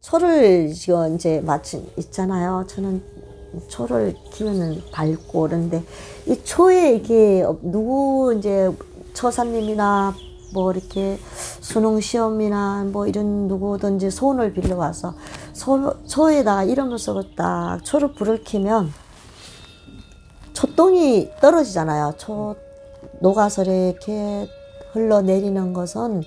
초를 지금 이제 마침 있잖아요. 저는 초를 키우는 밝고 그런데 이 초에 이게 누구 이제 처사님이나 뭐 이렇게 수능 시험이나 뭐 이런 누구든지 손을 빌려와서 소, 초에다가 이름을 쓰고 딱 초를 불을 켜면 초똥이 떨어지잖아요. 초 녹아서 이렇게 흘러내리는 것은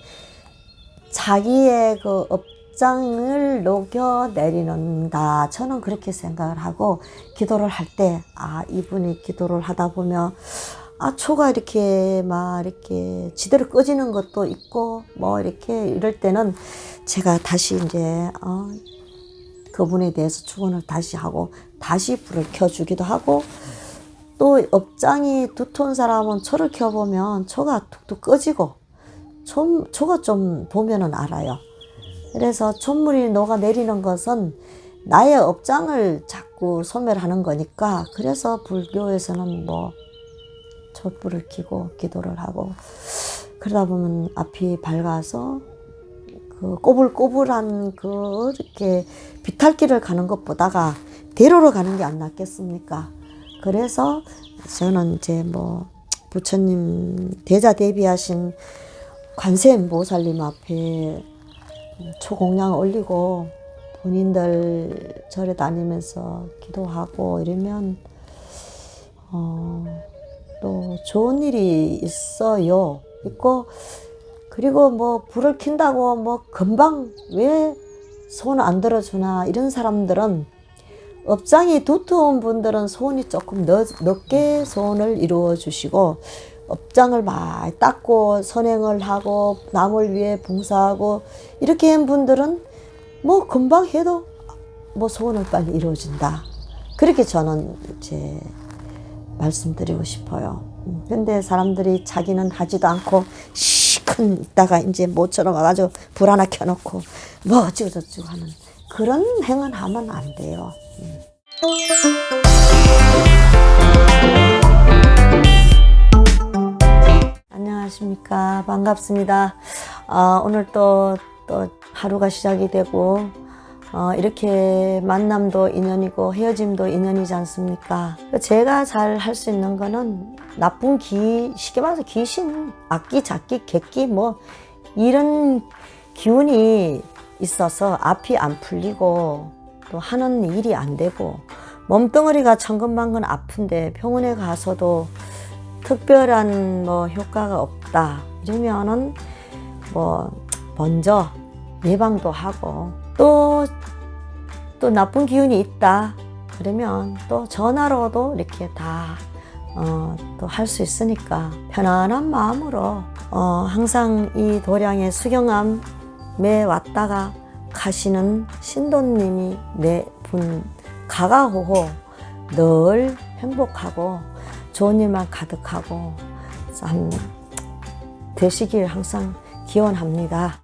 자기의 그 업장을 녹여내리는다. 저는 그렇게 생각을 하고 기도를 할 때, 아, 이분이 기도를 하다 보면, 아, 초가 이렇게 막 이렇게 지대로 꺼지는 것도 있고, 뭐 이렇게 이럴 때는 제가 다시 이제, 어, 그분에 대해서 축원을 다시 하고, 다시 불을 켜주기도 하고, 또 업장이 두터운 사람은 초를 켜보면 초가 툭툭 꺼지고, 초, 초가 좀 보면은 알아요. 그래서 촛물이 녹아내리는 것은 나의 업장을 자꾸 소멸하는 거니까 그래서 불교에서는 뭐 촛불을 켜고 기도를 하고 그러다 보면 앞이 밝아서 그 꼬불꼬불한 그 이렇게 비탈길을 가는 것보다가 대로로 가는 게 안 낫겠습니까? 그래서 저는 이제 뭐 부처님 대자 대비하신 관세음 보살님 앞에 초공양 올리고 본인들 절에 다니면서 기도하고 이러면 어, 또 좋은 일이 있어요. 있고 그리고 뭐 불을 킨다고 뭐 금방 왜 손 안 들어주나 이런 사람들은 업장이 두터운 분들은 손이 조금 늦, 늦게 손을 이루어 주시고 업장을 많이 닦고 선행을 하고 남을 위해 봉사하고 이렇게 한 분들은 뭐 금방 해도 뭐 소원을 빨리 이루어진다. 그렇게 저는 이제 말씀드리고 싶어요. 음, 근데 사람들이 자기는 하지도 않고 시큰 있다가 이제 모처럼 와가지고 불 하나 켜놓고 뭐 어쩌고저쩌고 하는 그런 행은 하면 안 돼요. 음. 안녕하십니까. 반갑습니다. 어, 오늘 또, 또 하루가 시작이 되고, 어, 이렇게 만남도 인연이고 헤어짐도 인연이지 않습니까? 제가 잘 할 수 있는 거는 나쁜 기, 쉽게 말해서 귀신, 악기, 작기, 객기, 뭐, 이런 기운이 있어서 앞이 안 풀리고 또 하는 일이 안 되고 몸뚱어리가 천근만근 아픈데 병원에 가서도 특별한 뭐 효과가 없다. 이러면은 뭐 먼저 예방도 하고 또또 나쁜 기운이 있다. 그러면 또 전화로도 이렇게 다 어, 또 할 수 있으니까 편안한 마음으로 어, 항상 이 도량의 수경암에 왔다가 가시는 신도님이 내분 가가호호 늘 행복하고 좋은 일만 가득하고 참 되시길 항상 기원합니다.